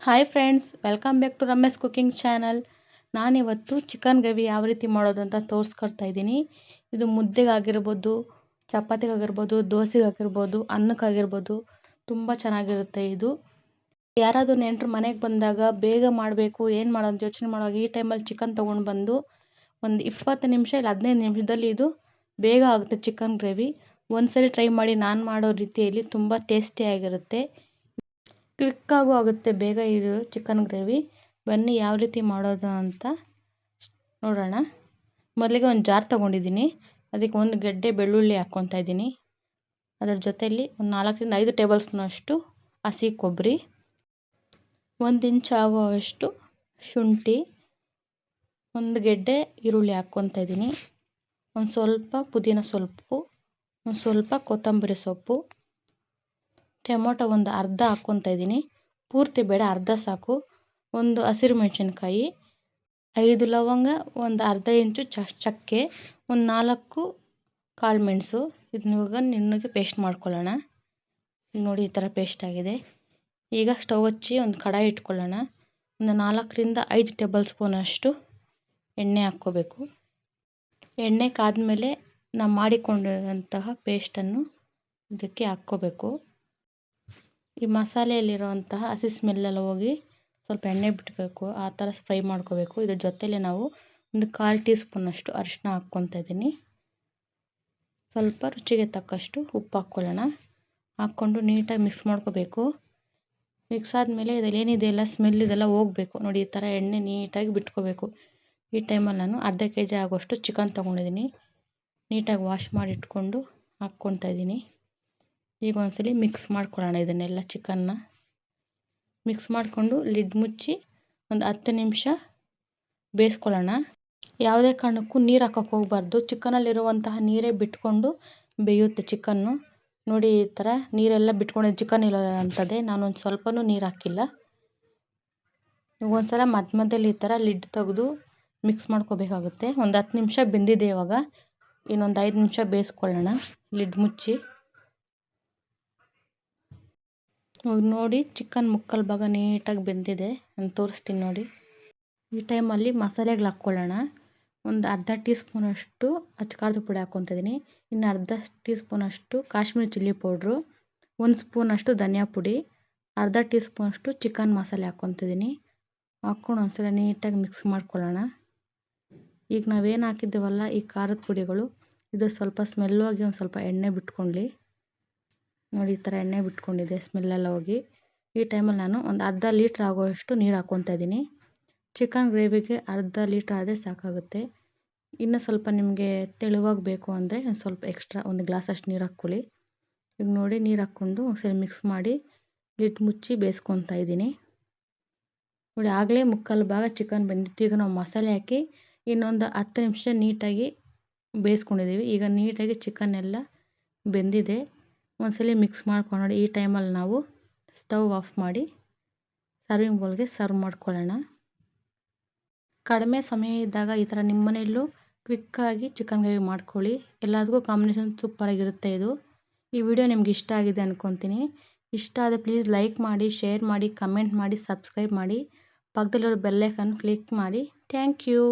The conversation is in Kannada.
Hi friends welcome back to Ramesh cooking channel ನಾನಿವತ್ತು ಚಿಕನ್ ಗ್ರೇವಿ ಯಾವ ರೀತಿ ಮಾಡೋದು ಅಂತ ತೋರಿಸ್ಕೊಡ್ತಾ ಇದ್ದೀನಿ. ಇದು ಮುದ್ದೆಗಾಗಿರ್ಬೋದು, ಚಪಾತಿಗಾಗಿರ್ಬೋದು, ದೋಸೆಗಾಗಿರ್ಬೋದು, ಅನ್ನಕ್ಕಾಗಿರ್ಬೋದು, ತುಂಬ ಚೆನ್ನಾಗಿರುತ್ತೆ ಇದು. ಯಾರಾದರೂ ನೆಂಟರು ಮನೆಗೆ ಬಂದಾಗ ಬೇಗ ಮಾಡಬೇಕು, ಏನು ಮಾಡೋದು ಯೋಚನೆ ಮಾಡುವಾಗ ಈ ಟೈಮಲ್ಲಿ ಚಿಕನ್ ತೊಗೊಂಡು ಬಂದು ಒಂದು ಇಪ್ಪತ್ತು ನಿಮಿಷ ಇಲ್ಲ ಹದಿನೈದು ನಿಮಿಷದಲ್ಲಿ ಇದು ಬೇಗ ಆಗುತ್ತೆ ಚಿಕನ್ ಗ್ರೇವಿ ಒಂದು ಸರಿ ಟ್ರೈ ಮಾಡಿ ನಾನು ಮಾಡೋ ರೀತಿಯಲ್ಲಿ ತುಂಬ ಟೇಸ್ಟಿಯಾಗಿರುತ್ತೆ ಕ್ವಿಕ್ಕಾಗೂ ಆಗುತ್ತೆ. ಬೇಗ ಇದು ಚಿಕನ್ ಗ್ರೇವಿ ಬನ್ನಿ ಯಾವ ರೀತಿ ಮಾಡೋದು ಅಂತ ನೋಡೋಣ. ಮೊದಲಿಗೆ ಒಂದು ಜಾರ್ ತೊಗೊಂಡಿದ್ದೀನಿ. ಅದಕ್ಕೆ ಒಂದು ಗೆಡ್ಡೆ ಬೆಳ್ಳುಳ್ಳಿ ಹಾಕ್ಕೊತಾ ಇದ್ದೀನಿ. ಅದರ ಜೊತೆಯಲ್ಲಿ ಒಂದು ನಾಲ್ಕರಿಂದ ಐದು ಟೇಬಲ್ ಸ್ಪೂನಷ್ಟು ಹಸಿ ಕೊಬ್ಬರಿ, ಒಂದು ಇಂಚ್ ಆಗುವಷ್ಟು ಶುಂಠಿ, ಒಂದು ಗೆಡ್ಡೆ ಈರುಳ್ಳಿ ಹಾಕ್ಕೊತಾ ಇದ್ದೀನಿ. ಒಂದು ಸ್ವಲ್ಪ ಪುದೀನ ಸೊಪ್ಪು, ಒಂದು ಸ್ವಲ್ಪ ಕೊತ್ತಂಬರಿ ಸೊಪ್ಪು. ಟೊಮೊಟೊ ಒಂದು ಅರ್ಧ ಹಾಕ್ಕೊತಾ ಇದ್ದೀನಿ. ಪೂರ್ತಿ ಬೇಡ, ಅರ್ಧ ಸಾಕು. ಒಂದು ಹಸಿರು ಮೆಣಸಿನ್ಕಾಯಿ, ಐದು ಲವಂಗ, ಒಂದು ಅರ್ಧ ಇಂಚು ಚ, ಚಕ್ಕೆ, ಒಂದು ನಾಲ್ಕು ಕಾಳು ಮೆಣಸು. ಇದನ್ನ ಇವಾಗ ನಿನ್ನಗೆ ಪೇಸ್ಟ್ ಮಾಡ್ಕೊಳ್ಳೋಣ. ನೋಡಿ ಈ ಥರ ಪೇಸ್ಟ್ ಆಗಿದೆ. ಈಗ ಸ್ಟವ್ ಹಚ್ಚಿ ಒಂದು ಕಡಾಯಿ ಇಟ್ಕೊಳ್ಳೋಣ. ಒಂದು ನಾಲ್ಕರಿಂದ ಐದು ಟೇಬಲ್ ಸ್ಪೂನಷ್ಟು ಎಣ್ಣೆ ಹಾಕ್ಕೋಬೇಕು. ಎಣ್ಣೆ ಕಾದ ಮೇಲೆ ನಾವು ಮಾಡಿಕೊಂಡಿರುವಂತಹ ಪೇಸ್ಟನ್ನು ಇದಕ್ಕೆ ಹಾಕ್ಕೋಬೇಕು. ಈ ಮಸಾಲೆಯಲ್ಲಿರುವಂತಹ ಹಸಿ ಸ್ಮೆಲ್ಲೆಲ್ಲ ಹೋಗಿ ಸ್ವಲ್ಪ ಎಣ್ಣೆ ಬಿಡಬೇಕು ಆ ಥರ ಫ್ರೈ ಮಾಡ್ಕೋಬೇಕು. ಇದ್ರ ಜೊತೆಲೆ ನಾವು ಒಂದು ಕಾಲು ಟೀ ಸ್ಪೂನಷ್ಟು ಅರಿಶಿನ ಹಾಕ್ಕೊತಾ ಇದ್ದೀನಿ. ಸ್ವಲ್ಪ ರುಚಿಗೆ ತಕ್ಕಷ್ಟು ಉಪ್ಪು ಹಾಕ್ಕೊಳ್ಳೋಣ. ಹಾಕ್ಕೊಂಡು ನೀಟಾಗಿ ಮಿಕ್ಸ್ ಮಾಡ್ಕೋಬೇಕು. ಮಿಕ್ಸ್ ಆದಮೇಲೆ ಇದರಲ್ಲಿ ಏನಿದೆಯಲ್ಲ ಸ್ಮೆಲ್ ಇದೆಲ್ಲ ಹೋಗಬೇಕು. ನೋಡಿ, ಈ ಥರ ಎಣ್ಣೆ ನೀಟಾಗಿ ಬಿಟ್ಕೋಬೇಕು. ಈ ಟೈಮಲ್ಲಿ ನಾನು ಅರ್ಧ ಕೆ ಜಿ ಆಗೋಷ್ಟು ಚಿಕನ್ ತೊಗೊಂಡಿದ್ದೀನಿ. ನೀಟಾಗಿ ವಾಶ್ ಮಾಡಿ ಇಟ್ಕೊಂಡು ಹಾಕ್ಕೊತಾ ಇದ್ದೀನಿ. ಈಗ ಒಂದ್ಸಲ ಮಿಕ್ಸ್ ಮಾಡ್ಕೊಳ್ಳೋಣ ಇದನ್ನೆಲ್ಲ ಚಿಕನ್ನ ಮಿಕ್ಸ್ ಮಾಡಿಕೊಂಡು ಲಿಡ್ ಮುಚ್ಚಿ ಒಂದು ಹತ್ತು ನಿಮಿಷ ಬೇಯಿಸ್ಕೊಳ್ಳೋಣ. ಯಾವುದೇ ಕಾರಣಕ್ಕೂ ನೀರು ಹಾಕೋಕ್ಕೆ ಹೋಗ್ಬಾರ್ದು. ಚಿಕನಲ್ಲಿರುವಂತಹ ನೀರೇ ಬಿಟ್ಕೊಂಡು ಬೇಯುತ್ತೆ ಚಿಕನ್ನು ನೋಡಿ ಈ ಥರ ನೀರೆಲ್ಲ ಬಿಟ್ಕೊಂಡು ಚಿಕನ್ ಇಲ್ಲ ಅಂತದೆ ನಾನೊಂದು ಸ್ವಲ್ಪನೂ ನೀರು ಹಾಕಿಲ್ಲ. ಒಂದ್ಸಲ ಮಧ್ಯ ಮಧ್ಯದಲ್ಲಿ ಈ ಥರ ಲಿಡ್ ತೆಗೆದು ಮಿಕ್ಸ್ ಮಾಡ್ಕೋಬೇಕಾಗುತ್ತೆ. ಒಂದು ಹತ್ತು ನಿಮಿಷ ಬೆಂದಿದೆ ಇವಾಗ. ಇನ್ನೊಂದು ಐದು ನಿಮಿಷ ಬೇಯಿಸ್ಕೊಳ್ಳೋಣ. ಲಿಡ್ ಮುಚ್ಚಿ. ನೋಡಿ ಚಿಕನ್ ಮುಕ್ಕಲ್ ಭಾಗ ನೀಟಾಗಿ ಬೆಂದಿದೆ. ನಾನು ತೋರಿಸ್ತೀನಿ ನೋಡಿ. ಈ ಟೈಮಲ್ಲಿ ಮಸಾಲೆಗಳು ಹಾಕ್ಕೊಳ್ಳೋಣ. ಒಂದು ಅರ್ಧ ಟೀ ಸ್ಪೂನಷ್ಟು ಅಚ್ಚಕಾರದ ಪುಡಿ ಹಾಕ್ಕೊತಿದ್ದೀನಿ ಇನ್ನು ಅರ್ಧ ಟೀ ಸ್ಪೂನಷ್ಟು ಕಾಶ್ಮೀರಿ ಚಿಲ್ಲಿ ಪೌಡ್ರು. ಒಂದು ಸ್ಪೂನಷ್ಟು ಧನಿಯಾ ಪುಡಿ. ಅರ್ಧ ಟೀ ಸ್ಪೂನಷ್ಟು ಚಿಕನ್ ಮಸಾಲೆ ಹಾಕ್ಕೊತಿದ್ದೀನಿ ಹಾಕ್ಕೊಂಡು ಒಂದ್ಸಲ ನೀಟಾಗಿ ಮಿಕ್ಸ್ ಮಾಡ್ಕೊಳ್ಳೋಣ. ಈಗ ನಾವೇನು ಹಾಕಿದ್ದೇವಲ್ಲ ಈ ಖಾರದ ಪುಡಿಗಳು, ಇದು ಸ್ವಲ್ಪ ಸ್ಮೆಲ್ ಆಗಿ ಒಂದು ಸ್ವಲ್ಪ ಎಣ್ಣೆ ಬಿಟ್ಕೊಳ್ಳಿ ನೋಡಿ, ಈ ಥರ ಎಣ್ಣೆ ಬಿಟ್ಕೊಂಡಿದೆ ಸ್ಮೆಲ್ಲೆಲ್ಲ ಹೋಗಿ. ಈ ಟೈಮಲ್ಲಿ ನಾನು ಒಂದು ಅರ್ಧ ಲೀಟ್ರ್ ಆಗೋವಷ್ಟು ನೀರು ಹಾಕ್ಕೊತಾ ಇದ್ದೀನಿ. ಚಿಕನ್ ಗ್ರೇವಿಗೆ ಅರ್ಧ ಲೀಟ್ರ್ ಆದರೆ ಸಾಕಾಗುತ್ತೆ. ಇನ್ನು ಸ್ವಲ್ಪ ನಿಮಗೆ ತೆಳುವಾಗಿ ಬೇಕು ಅಂದರೆ ಸ್ವಲ್ಪ ಎಕ್ಸ್ಟ್ರಾ ಒಂದು ಗ್ಲಾಸಷ್ಟು ನೀರು ಹಾಕ್ಕೊಳ್ಳಿ. ಈಗ ನೋಡಿ, ನೀರು ಹಾಕ್ಕೊಂಡು ಸರಿ ಮಿಕ್ಸ್ ಮಾಡಿ ಲಿಡ್ ಮುಚ್ಚಿ ಬೇಯಿಸ್ಕೊತಾ ಇದ್ದೀನಿ. ನೋಡಿ, ಆಗಲೇ ಮುಕ್ಕಾಲು ಭಾಗ ಚಿಕನ್ ಬಂದಿತ್ತು. ಈಗ ನಾವು ಮಸಾಲೆ ಹಾಕಿ ಇನ್ನೊಂದು ಹತ್ತು ನಿಮಿಷ ನೀಟಾಗಿ ಬೇಯಿಸ್ಕೊಂಡಿದ್ದೀವಿ. ಈಗ ನೀಟಾಗಿ ಚಿಕನ್ ಎಲ್ಲ ಬೆಂದಿದೆ. ಒಂದ್ಸಲಿ ಮಿಕ್ಸ್ ಮಾಡ್ಕೊಂಡು ನೋಡಿ, ಈ ಟೈಮಲ್ಲಿ ನಾವು ಸ್ಟವ್ ಆಫ್ ಮಾಡಿ ಸರ್ವಿಂಗ್ ಬೌಲ್ಗೆ ಸರ್ವ್ ಮಾಡ್ಕೊಳ್ಳೋಣ. ಕಡಿಮೆ ಸಮಯ ಇದ್ದಾಗ ಈ ಥರ ನಿಮ್ಮ ಮನೆಯಲ್ಲೂ ಕ್ವಿಕ್ಕಾಗಿ ಚಿಕನ್ ಗ್ರೇವಿ ಮಾಡ್ಕೊಳ್ಳಿ. ಎಲ್ಲದಕ್ಕೂ ಕಾಂಬಿನೇಷನ್ ಸೂಪರಾಗಿರುತ್ತೆ ಇದು. ಈ ವಿಡಿಯೋ ನಿಮ್ಗೆ ಇಷ್ಟ ಆಗಿದೆ ಅಂದ್ಕೊತೀನಿ ಇಷ್ಟ ಆದರೆ ಪ್ಲೀಸ್ ಲೈಕ್ ಮಾಡಿ ಶೇರ್ ಮಾಡಿ ಕಮೆಂಟ್ ಮಾಡಿ ಸಬ್ಸ್ಕ್ರೈಬ್ ಮಾಡಿ. ಪಕ್ಕದಲ್ಲಿರೋ ಬೆಲ್ಲೈಕನ್ ಕ್ಲಿಕ್ ಮಾಡಿ. Thank you